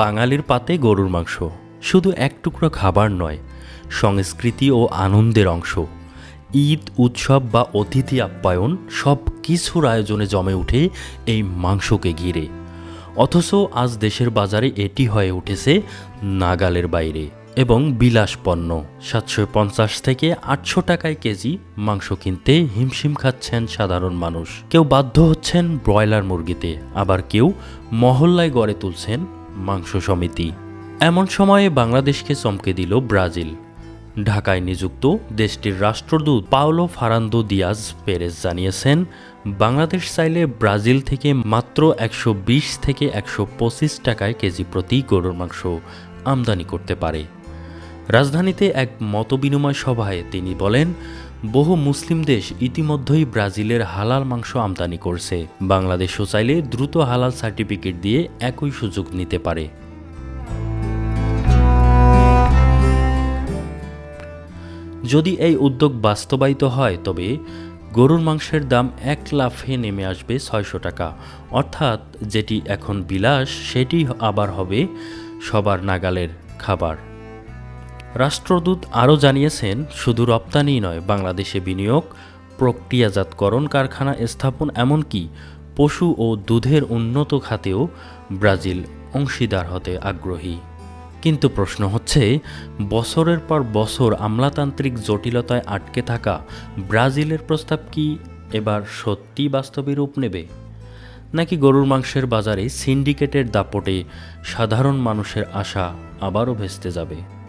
বাঙালির পাতে গরুর মাংস। শুধু এক টুকরো খাবার নয়, সংস্কৃতি ও আনন্দের অংশ। ঈদ, উৎসব বা অতিথি আপ্যায়ন সব কিছুর আয়োজনে জমে উঠে এই মাংসকে ঘিরে। অথচ আজ দেশের বাজারে এটি হয়ে উঠেছে নাগালের বাইরে এবং বিলাস পণ্য। সাতশো পঞ্চাশ থেকে আটশো টাকায় কেজি মাংস কিনতে হিমশিম খাচ্ছেন সাধারণ মানুষ। কেউ বাধ্য হচ্ছেন ব্রয়লার মুরগিতে, আবার কেউ মহল্লায় গড়ে তুলছেন মাংস সমিতি এমন সময়ে বাংলাদেশকে চমকে দিল ব্রাজিল। ঢাকায় নিযুক্ত দেশটির রাষ্ট্রদূত পাওলো ফারান্দো দিয়াজ পেরেস জানিয়েছেন, বাংলাদেশ চাইলে ব্রাজিল থেকে মাত্র একশো বিশ থেকে একশো পঁচিশ টাকায় কেজি প্রতি গরুর মাংস আমদানি করতে পারে। রাজধানীতে এক মতবিনিময় সভায় তিনি বলেন বহু মুসলিম দেশ ইতিমধ্যেই ব্রাজিলের হালাল মাংস আমদানি করছে। বাংলাদেশও চাইলে দ্রুত হালাল সার্টিফিকেট দিয়ে একই সুযোগ নিতে পারে। যদি এই উদ্যোগ বাস্তবায়িত হয়, তবে গরুর মাংসের দাম এক লাফে নেমে আসবে ছয়শো টাকা। অর্থাৎ যেটি এখন বিলাস, সেটি আবার হবে সবার নাগালের খাবার। রাষ্ট্রদূত আরও জানিয়েছেন, শুধু রপ্তানি নয়, বাংলাদেশে বিনিয়োগ, প্রক্রিয়াজাতকরণ কারখানা স্থাপন, এমনকি পশু ও দুধের উন্নত খাতেও ব্রাজিল অংশীদার হতে আগ্রহী। কিন্তু প্রশ্ন হচ্ছে, বছরের পর বছর আমলাতান্ত্রিক জটিলতায় আটকে থাকা ব্রাজিলের প্রস্তাব কি এবার সত্যি বাস্তবে রূপ নেবে? নাকি গরুর মাংসের বাজারে সিন্ডিকেটের দাপটে সাধারণ মানুষের আশা আবারও ভেস্তে যাবে?